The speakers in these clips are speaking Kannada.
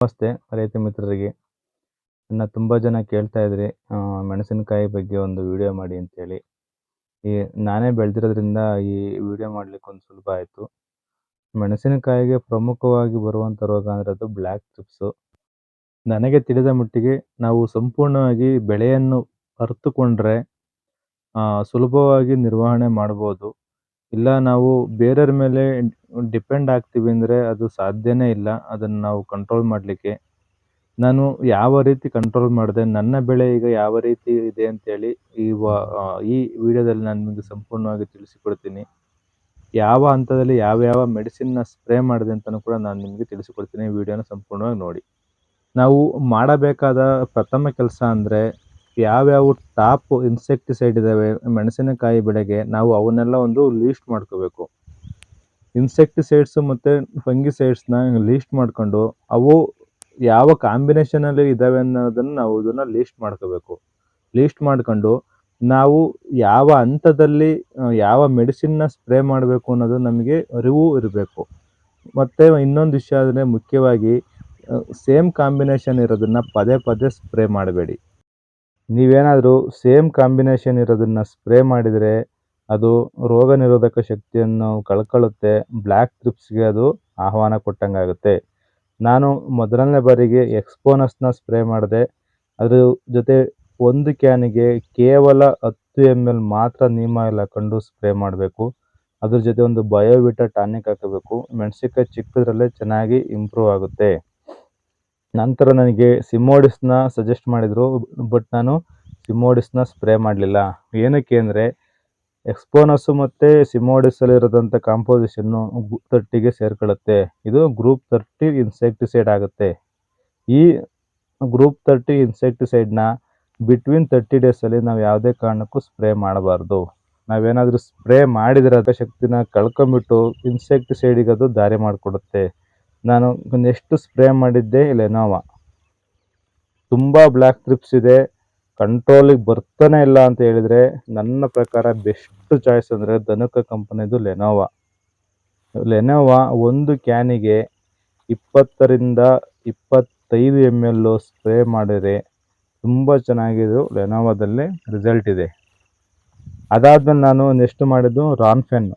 ನಮಸ್ತೆ ರೈತ ಮಿತ್ರರಿಗೆ. ನನ್ನ ತುಂಬ ಜನ ಕೇಳ್ತಾ ಇದ್ರಿ ಮೆಣಸಿನಕಾಯಿ ಬಗ್ಗೆ ಒಂದು ವಿಡಿಯೋ ಮಾಡಿ ಅಂತೇಳಿ. ಈ, ನಾನೇ ಬೆಳೆದಿರೋದ್ರಿಂದ ಈ ವಿಡಿಯೋ ಮಾಡ್ಲಿಕ್ಕೆ ಒಂದು ಸುಲಭ ಆಯಿತು. ಮೆಣಸಿನಕಾಯಿಗೆ ಪ್ರಮುಖವಾಗಿ ಬರುವಂಥ ರೋಗ ಅಂದರೆ ಅದು ಬ್ಲ್ಯಾಕ್ ಚಿಪ್ಸು ನನಗೆ ತಿಳಿದ ಮಟ್ಟಿಗೆ ನಾವು ಸಂಪೂರ್ಣವಾಗಿ ಬೆಳೆಯನ್ನು ಅರ್ತುಕೊಂಡ್ರೆ ಸುಲಭವಾಗಿ ನಿರ್ವಹಣೆ ಮಾಡ್ಬೋದು. ಇಲ್ಲ, ನಾವು ಬೇರೆಯವ್ರ ಮೇಲೆ ಡಿಪೆಂಡ್ ಆಗ್ತೀವಿ ಅಂದರೆ ಅದು ಸಾಧ್ಯನೇ ಇಲ್ಲ. ಅದನ್ನು ನಾವು ಕಂಟ್ರೋಲ್ ಮಾಡಲಿಕ್ಕೆ. ನಾನು ಯಾವ ರೀತಿ ಕಂಟ್ರೋಲ್ ಮಾಡಿದೆ, ನನ್ನ ಬೆಳೆ ಈಗ ಯಾವ ರೀತಿ ಇದೆ ಅಂತೇಳಿ ಈ ವ- ಈ ವಿಡಿಯೋದಲ್ಲಿ ನಾನು ನಿಮಗೆ ಸಂಪೂರ್ಣವಾಗಿ ತಿಳಿಸಿಕೊಡ್ತೀನಿ. ಯಾವ ಹಂತದಲ್ಲಿ ಯಾವ ಯಾವ ಮೆಡಿಸಿನ್ನ ಸ್ಪ್ರೇ ಮಾಡಿದೆ ಅಂತಲೂ ಕೂಡ ನಾನು ನಿಮಗೆ ತಿಳಿಸಿಕೊಡ್ತೀನಿ. ವಿಡಿಯೋನ ಸಂಪೂರ್ಣವಾಗಿ ನೋಡಿ. ನಾವು ಮಾಡಬೇಕಾದ ಪ್ರಥಮ ಕೆಲಸ ಅಂದರೆ ಯಾವ್ಯಾವ ಟಾಪ್ ಇನ್ಸೆಕ್ಟಿಸೈಡ್ ಇದ್ದಾವೆ ಮೆಣಸಿನಕಾಯಿ ಬೆಳೆಗೆ ನಾವು ಅವನ್ನೆಲ್ಲ ಒಂದು ಲೀಸ್ಟ್ ಮಾಡ್ಕೋಬೇಕು. ಇನ್ಸೆಕ್ಟಿಸೈಡ್ಸ್ ಮತ್ತು ಫಂಗಿಸೈಡ್ಸ್ನ ಲೀಸ್ಟ್ ಮಾಡ್ಕೊಂಡು ಅವು ಯಾವ ಕಾಂಬಿನೇಷನಲ್ಲಿ ಇದ್ದಾವೆ ಅನ್ನೋದನ್ನು ನಾವು ಇದನ್ನು ಲೀಸ್ಟ್ ಮಾಡ್ಕೋಬೇಕು. ಲೀಸ್ಟ್ ಮಾಡ್ಕೊಂಡು ನಾವು ಯಾವ ಹಂತದಲ್ಲಿ, ಯಾವ ಮೆಡಿಸಿನ್ನ ಸ್ಪ್ರೇ ಮಾಡಬೇಕು ಅನ್ನೋದು ನಮಗೆ ಅರಿವು ಇರಬೇಕು. ಮತ್ತು ಇನ್ನೊಂದು ವಿಷಯ ಆದರೆ ಮುಖ್ಯವಾಗಿ ಸೇಮ್ ಕಾಂಬಿನೇಷನ್ ಇರೋದನ್ನು ಪದೇ ಪದೇ ಸ್ಪ್ರೇ ಮಾಡಬೇಡಿ. ನೀವೇನಾದರೂ ಸೇಮ್ ಕಾಂಬಿನೇಷನ್ ಇರೋದನ್ನು ಸ್ಪ್ರೇ ಮಾಡಿದರೆ ಅದು ರೋಗ ನಿರೋಧಕ ಶಕ್ತಿಯನ್ನು ಕಳ್ಕೊಳ್ಳುತ್ತೆ, ಬ್ಲ್ಯಾಕ್ ಟ್ರಿಪ್ಸ್ಗೆ ಅದು ಆಹ್ವಾನ ಕೊಟ್ಟಂಗಾಗುತ್ತೆ. ನಾನು ಮೊದಲನೇ ಬಾರಿಗೆ ಎಕ್ಸ್ಪೋನಸ್ನ ಸ್ಪ್ರೇ ಮಾಡಿದೆ. ಅದ್ರ ಜೊತೆ ಒಂದು ಕ್ಯಾನಿಗೆ ಕೇವಲ ಹತ್ತು ಎಂ ಎಲ್ ಮಾತ್ರ ನೀಮ ಎಲ್ಲ ಕಂಡು ಸ್ಪ್ರೇ ಮಾಡಬೇಕು. ಅದ್ರ ಜೊತೆ ಒಂದು ಬಯೋವಿಟ ಟಾನಿಕ್ ಹಾಕಬೇಕು. ಮೆಣಸಿನ್ಕಾಯಿ ಚಿಕ್ಕದ್ರಲ್ಲೇ ಚೆನ್ನಾಗಿ ಇಂಪ್ರೂವ್ ಆಗುತ್ತೆ. ನಂತರ ನನಗೆ ಸಿಮೋಡಿಸ್ನ ಸಜೆಸ್ಟ್ ಮಾಡಿದರು ಬಟ್ ನಾನು ಸಿಮೋಡಿಸ್ನ ಸ್ಪ್ರೇ ಮಾಡಲಿಲ್ಲ. ಏನಕ್ಕೆ ಅಂದರೆ ಎಕ್ಸ್ಪೋನಸ್ಸು ಮತ್ತು ಸಿಮೋಡಿಸಲ್ಲಿರೋದಂಥ ಕಾಂಪೋಸಿಷನ್ನು ತರ್ಟಿಗೆ ಸೇರ್ಕೊಳ್ಳುತ್ತೆ. ಇದು ಗ್ರೂಪ್ ತರ್ಟಿ ಇನ್ಸೆಕ್ಟಿಸೈಡ್ ಆಗುತ್ತೆ. ಈ ಗ್ರೂಪ್ ತರ್ಟಿ ಇನ್ಸೆಕ್ಟಿಸೈಡ್ನ ಬಿಟ್ವೀನ್ ತರ್ಟಿ ಡೇಸಲ್ಲಿ ನಾವು ಯಾವುದೇ ಕಾರಣಕ್ಕೂ ಸ್ಪ್ರೇ ಮಾಡಬಾರ್ದು. ನಾವೇನಾದರೂ ಸ್ಪ್ರೇ ಮಾಡಿದರೆ ಅದರ ಶಕ್ತಿನ ಕಳ್ಕೊಂಬಿಟ್ಟು ಇನ್ಸೆಕ್ಟಿಸೈಡಿಗೆ ಅದು ದಾರಿ ಮಾಡಿಕೊಡುತ್ತೆ. ನಾನು ಒಂದೆಷ್ಟು ಸ್ಪ್ರೇ ಮಾಡಿದ್ದೆ ಲೆನೋವಾ ತುಂಬ ಬ್ಲ್ಯಾಕ್ ಟ್ರಿಪ್ಸ್ ಇದೆ. ಕಂಟ್ರೋಲಿಗೆ ಬರ್ತಾನೆ ಇಲ್ಲ ಅಂತ ಹೇಳಿದರೆ ನನ್ನ ಪ್ರಕಾರ ಬೆಸ್ಟ್ ಚಾಯ್ಸ್ ಅಂದರೆ ಧನುಕ ಕಂಪನಿದು ಲೆನೋವಾ ಲೆನೋವಾ ಒಂದು ಕ್ಯಾನಿಗೆ ಇಪ್ಪತ್ತರಿಂದ ಇಪ್ಪತ್ತೈದು ಎಂ ಎಲ್ಲು ಸ್ಪ್ರೇ ಮಾಡಿದರೆ ತುಂಬ ಚೆನ್ನಾಗಿದ್ದು ಲೆನೋವಾದಲ್ಲಿ ರಿಸಲ್ಟ್ ಇದೆ. ಅದಾದ್ಮೇಲೆ ನಾನು ಒಂದೆಷ್ಟು ಮಾಡಿದ್ದು? ರಾನ್ಫೆನ್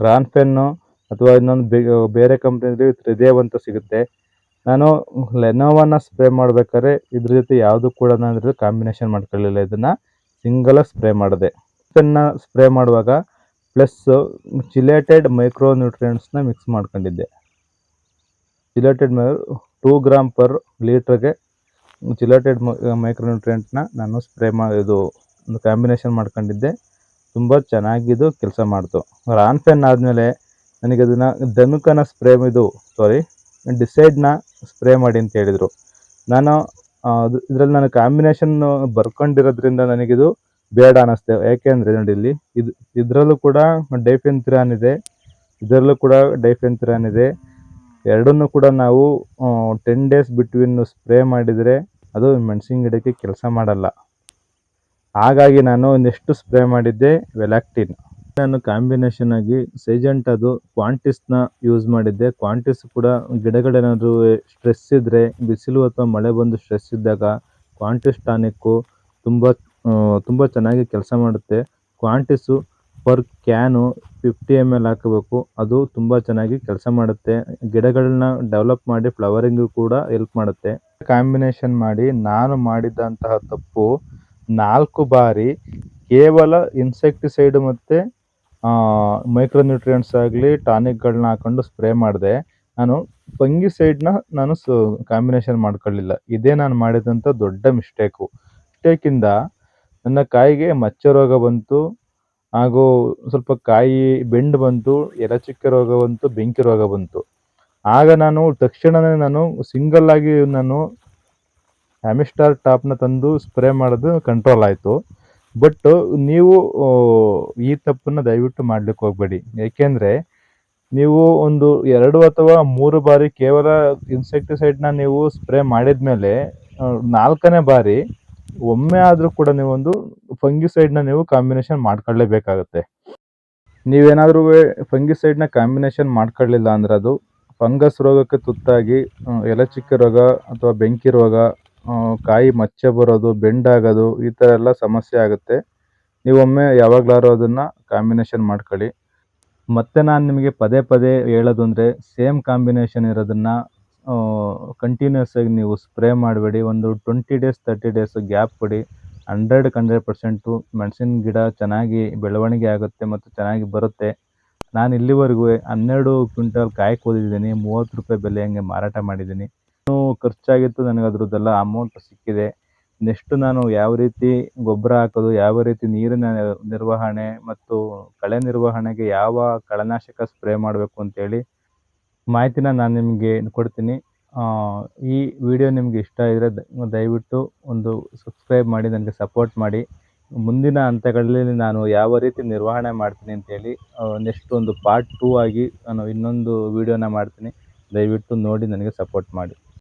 ರಾನ್ಫೆನ್ನು ಅಥವಾ ಇನ್ನೊಂದು ಬೇರೆ ಕಂಪ್ನಿಯಲ್ಲಿ ತ್ರಿದೇವ್ ಅಂತ ಸಿಗುತ್ತೆ. ನಾನು ಲೆನೋವಾನ ಸ್ಪ್ರೇ ಮಾಡ್ಬೇಕಾದ್ರೆ ಇದ್ರ ಜೊತೆ ಯಾವುದು ಕೂಡ ನಾನು ಕಾಂಬಿನೇಷನ್ ಮಾಡ್ಕೊಳ್ಳಿಲ್ಲ. ಇದನ್ನು ಸಿಂಗಲಾಗಿ ಸ್ಪ್ರೇ ಮಾಡಿದೆ. ಪೆನ್ನ ಸ್ಪ್ರೇ ಮಾಡುವಾಗ ಪ್ಲಸ್ ಚಿಲೇಟೆಡ್ ಮೈಕ್ರೋ ನ್ಯೂಟ್ರಿಯೆಂಟ್ಸ್ನ ಮಿಕ್ಸ್ ಮಾಡ್ಕೊಂಡಿದ್ದೆ. ಚಿಲೇಟೆಡ್ ಟೂ ಗ್ರಾಮ್ ಪರ್ ಲೀಟ್ರಿಗೆ ಚಿಲೇಟೆಡ್ ಮೈಕ್ರೋ ನ್ಯೂಟ್ರಿಯೆಂಟ್ನ ನಾನು ಸ್ಪ್ರೇ ಇದು ಒಂದು ಕಾಂಬಿನೇಷನ್ ಮಾಡ್ಕೊಂಡಿದ್ದೆ. ತುಂಬ ಚೆನ್ನಾಗಿದ್ದು ಕೆಲಸ ಮಾಡ್ತು. ರಾನ್ಫೆನ್ ಆದಮೇಲೆ ನನಗೆ ಅದನ್ನು ಧನುಕನ ಸ್ಪ್ರೇ ಇದು ಸಾರಿ ಡಿಸೈಡ್ನ ಸ್ಪ್ರೇ ಮಾಡಿ ಅಂತ ಹೇಳಿದರು. ನಾನು ಇದರಲ್ಲಿ ನಾನು ಕಾಂಬಿನೇಷನ್ ಬರ್ಕೊಂಡಿರೋದ್ರಿಂದ ನನಗಿದು ಬೇಡ ಅನ್ನಿಸ್ತೆ ಯಾಕೆಂದರೆ ನೋಡಿ ಇಲ್ಲಿ ಇದು ಇದರಲ್ಲೂ ಕೂಡ ಡೈಫೆನ್ಥಿರಾನ್ ಇದೆ. ಇದರಲ್ಲೂ ಕೂಡ ಡೈಫೆನ್ಥಿರಾನ್ ಇದೆ. ಎರಡನ್ನೂ ಕೂಡ ನಾವು ಟೆನ್ ಡೇಸ್ ಬಿಟ್ವೀನ್ ಸ್ಪ್ರೇ ಮಾಡಿದರೆ ಅದು ಮೆಣಸಿನ ಗಿಡಕ್ಕೆ ಕೆಲಸ ಮಾಡಲ್ಲ. ಹಾಗಾಗಿ ನಾನು ಒಂದೆಷ್ಟು ಸ್ಪ್ರೇ ಮಾಡಿದ್ದೆ ವೆಲಾಕ್ಟಿನ್. ನಾನು ಕಾಂಬಿನೇಷನ್ ಆಗಿ ಸೈಜೆಂಟ್ ಅದು ಕ್ವಾಂಟಿಸ್ನ ಯೂಸ್ ಮಾಡಿದ್ದೆ. ಕ್ವಾಂಟಿಸ್ ಕೂಡ ಗಿಡಗಳೇನಾದರೂ ಸ್ಟ್ರೆಸ್ ಇದ್ದರೆ ಬಿಸಿಲು ಅಥವಾ ಮಳೆ ಬಂದು ಸ್ಟ್ರೆಸ್ ಇದ್ದಾಗ ಕ್ವಾಂಟಿಸ್ ಟಾನಿಕ್ಕು ತುಂಬ ತುಂಬ ಚೆನ್ನಾಗಿ ಕೆಲಸ ಮಾಡುತ್ತೆ. ಕ್ವಾಂಟಿಸು per can fifty M L ಹಾಕಬೇಕು. ಅದು ತುಂಬ ಚೆನ್ನಾಗಿ ಕೆಲಸ ಮಾಡುತ್ತೆ. ಗಿಡಗಳನ್ನ ಡೆವಲಪ್ ಮಾಡಿ ಫ್ಲವರಿಂಗು ಕೂಡ ಹೆಲ್ಪ್ ಮಾಡುತ್ತೆ. ಕಾಂಬಿನೇಷನ್ ಮಾಡಿ ನಾನು ಮಾಡಿದಂತಹ ತಪ್ಪು ನಾಲ್ಕು ಬಾರಿ ಕೇವಲ ಇನ್ಸೆಕ್ಟಿಸೈಡ್ ಮತ್ತು ಮೈಕ್ರೋ ನ್ಯೂಟ್ರಿಯೆಂಟ್ಸ್ ಆಗಲಿ ಟಾನಿಕ್ಗಳನ್ನ ಹಾಕೊಂಡು ಸ್ಪ್ರೇ ಮಾಡಿದೆ. ನಾನು ಫಂಗಿಸೈಡ್ನ ನಾನು ಸ ಕಾಂಬಿನೇಷನ್ ಮಾಡ್ಕೊಳ್ಳಿಲ್ಲ. ಇದೇ ನಾನು ಮಾಡಿದಂಥ ದೊಡ್ಡ ಮಿಸ್ಟೇಕು ಮಿಸ್ಟೇಕಿಂದ ನನ್ನ ಕಾಯಿಗೆ ಮಚ್ಚೆ ರೋಗ ಬಂತು, ಹಾಗೂ ಸ್ವಲ್ಪ ಕಾಯಿ ಬೆಂಡು ಬಂತು ಎಲೆಚುಕ್ಕೆ ರೋಗ ಬಂತು, ಬೆಂಕಿ ರೋಗ ಬಂತು. ಆಗ ನಾನು ತಕ್ಷಣವೇ ನಾನು ಸಿಂಗಲ್ ಆಗಿ ನಾನು ಹ್ಯಾಮಿಸ್ಟಾರ್ ಟಾಪ್ನ ತಂದು ಸ್ಪ್ರೇ ಮಾಡೋದು ಕಂಟ್ರೋಲ್ ಆಯಿತು. ಬಟ್ ನೀವು ಈ ತಪ್ಪನ್ನು ದಯವಿಟ್ಟು ಮಾಡ್ಲಿಕ್ಕೆ ಹೋಗಬೇಡಿ. ಏಕೆಂದರೆ, ನೀವು ಒಂದು ಎರಡು ಅಥವಾ ಮೂರು ಬಾರಿ ಕೇವಲ ಇನ್ಸೆಕ್ಟಿಸೈಡ್ನ ನೀವು ಸ್ಪ್ರೇ ಮಾಡಿದ್ಮೇಲೆ ಮೇಲೆ ನಾಲ್ಕನೇ ಬಾರಿ ಒಮ್ಮೆ ಆದರೂ ಕೂಡ ನೀವೊಂದು ಫಂಗಿಸೈಡ್ನ ನೀವು ಕಾಂಬಿನೇಷನ್ ಮಾಡ್ಕೊಳ್ಳೇಬೇಕಾಗತ್ತೆ. ನೀವೇನಾದರೂ ಫಂಗಿಸೈಡ್ನ ಕಾಂಬಿನೇಷನ್ ಮಾಡ್ಕೊಳ್ಳಿಲ್ಲ ಅಂದ್ರೆ ಅದು ಫಂಗಸ್ ರೋಗಕ್ಕೆ ತುತ್ತಾಗಿ ಎಲೆ ಚಿಕ್ಕ ರೋಗ ಅಥವಾ ಬೆಂಕಿ ರೋಗ ಕಾಯಿ ಮಚ್ಚೆ ಬರೋದು, ಬೆಂಡಾಗೋದು, ಈ ಥರ ಎಲ್ಲ ಸಮಸ್ಯೆ ಆಗುತ್ತೆ. ನೀವೊಮ್ಮೆ ಯಾವಾಗಲಾರು ಅದನ್ನು ಕಾಂಬಿನೇಷನ್ ಮಾಡ್ಕೊಳ್ಳಿ. ಮತ್ತೆ ನಾನು ನಿಮಗೆ ಪದೇ ಪದೇ ಹೇಳೋದು ಅಂದರೆ ಸೇಮ್ ಕಾಂಬಿನೇಷನ್ ಇರೋದನ್ನು ಕಂಟಿನ್ಯೂಸ್ ಆಗಿ ನೀವು ಸ್ಪ್ರೇ ಮಾಡಬೇಡಿ. ಒಂದು twenty days thirty days gap ಕೊಡಿ. ಹಂಡ್ರೆಡ್ಗೆ ಹಂಡ್ರೆಡ್ ಪರ್ಸೆಂಟು ಮೆಣಸಿನ ಗಿಡ ಚೆನ್ನಾಗಿ ಬೆಳವಣಿಗೆ ಆಗುತ್ತೆ ಮತ್ತು ಚೆನ್ನಾಗಿ ಬರುತ್ತೆ. ನಾನು ಇಲ್ಲಿವರೆಗೂ ಹನ್ನೆರಡು ಕ್ವಿಂಟಲ್ ಕಾಯಿ ಕೊಯ್ದಿದ್ದೀನಿ ಮೂವತ್ತು ರೂಪಾಯಿ ಬೆಲೆ ಹಂಗೆ ಮಾರಾಟ ಮಾಡಿದ್ದೀನಿ. ಖರ್ಚಾಗಿತ್ತು ನನಗೆ ಅದ್ರದ್ದೆಲ್ಲ ಅಮೌಂಟ್ ಸಿಕ್ಕಿದೆ. ನೆಕ್ಸ್ಟ್ ನಾನು ಯಾವ ರೀತಿ ಗೊಬ್ಬರ ಹಾಕೋದು, ಯಾವ ರೀತಿ ನೀರಿನ ನಿರ್ವಹಣೆ ಮತ್ತು ಕಳೆ ನಿರ್ವಹಣೆಗೆ ಯಾವ ಕಳೆನಾಶಕ ಸ್ಪ್ರೇ ಮಾಡಬೇಕು ಅಂತೇಳಿ ಮಾಹಿತಿನ ನಾನು ನಿಮಗೆ ಕೊಡ್ತೀನಿ. ಈ ವಿಡಿಯೋ ನಿಮಗೆ ಇಷ್ಟ ಇದ್ದರೆ ದಯವಿಟ್ಟು ಒಂದು ಸಬ್ಸ್ಕ್ರೈಬ್ ಮಾಡಿ, ನನಗೆ ಸಪೋರ್ಟ್ ಮಾಡಿ. ಮುಂದಿನ ಹಂತಗಳಲ್ಲಿ ನಾನು ಯಾವ ರೀತಿ ನಿರ್ವಹಣೆ ಮಾಡ್ತೀನಿ ಅಂತೇಳಿ ನೆಕ್ಸ್ಟ್ ಒಂದು ಪಾರ್ಟ್ ಟೂ ಆಗಿ ನಾನು ಇನ್ನೊಂದು ವಿಡಿಯೋನ ಮಾಡ್ತೀನಿ. ದಯವಿಟ್ಟು ನೋಡಿ, ನನಗೆ ಸಪೋರ್ಟ್ ಮಾಡಿ.